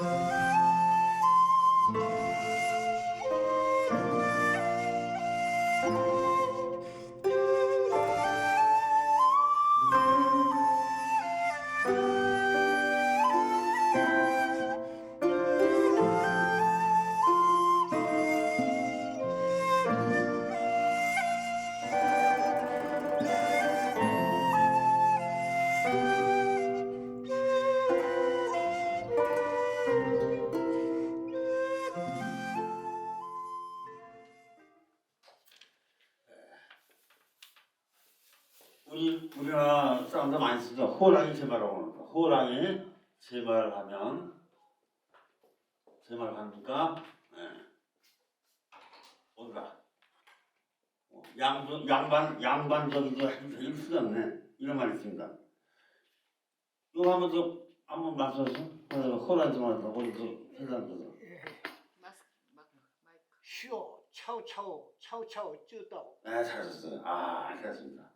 우 우리나라 사람들 많이 쓰죠. 호랑이 제말하고 그러니까 호랑이 제말 하면 제말 합니까? 네. 어디가? 어, 양반 양반 양반적이죠. 되게 쓰였네. 이런 말 있습니다. 이거 한번 좀 한번 맞춰서 호랑이 제말 하고 해당돼서. 마스크 마, 마이크. 쉬어 차오차오 차오차오 쯔다오 네, 잘하셨어요. 아, 잘했습니다.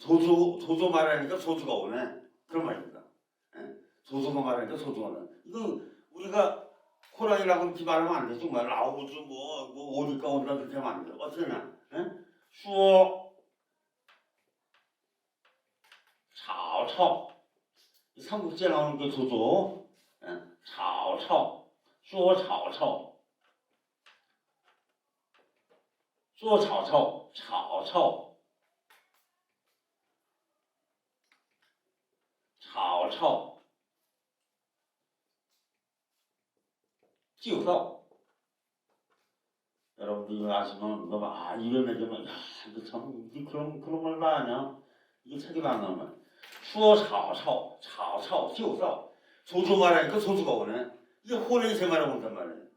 조조, 조조 말하니까 조조가 오네. 그런 말입니다. 예? 조조가 말하니까 조조가 오네. 이거 우리가 호랑이라고 이렇게 말하면 안 돼. 정말 아우주 뭐, 뭐, 오니까 오니까 그렇게 하면 안 돼. 어떻게 하냐. 예? 수어, 차오차오. 이 삼국지에 나오는 게 조조. 예? 차오차오. 수어 차오차오. 说曹操，曹操， 曹操，就到。 여러분들 이거 아시면 너무 아 이걸 매기면 야 이거 참 이게 그런 그런 말도 아니야 이게 책에도 안 나오면 수어曹操 曹操 就到 조조 말하니까 조조가 오네 이게 호랑이 제 말하고 온단 말이에요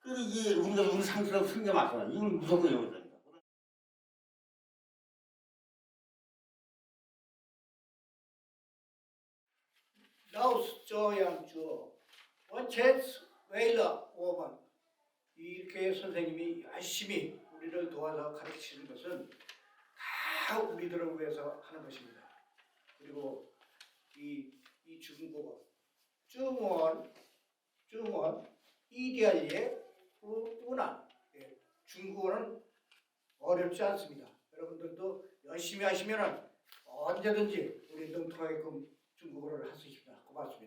그 이게 우리가 우리 상수라고 생겨 맞잖아 이걸 무조건 외워야 된 다 라오스 저양 주어 원체스 웨일러 오번 이렇게 선생님이 열심히 우리를 도와서 가르치는 것은 다 우리들을 위해서 하는 것입니다. 그리고 이, 이 중국어 중원 중원 이디알리의 우나 예, 중국어는 어렵지 않습니다. 여러분들도 열심히 하시면 언제든지 우리 능통하게끔 중국어를 있습 니다.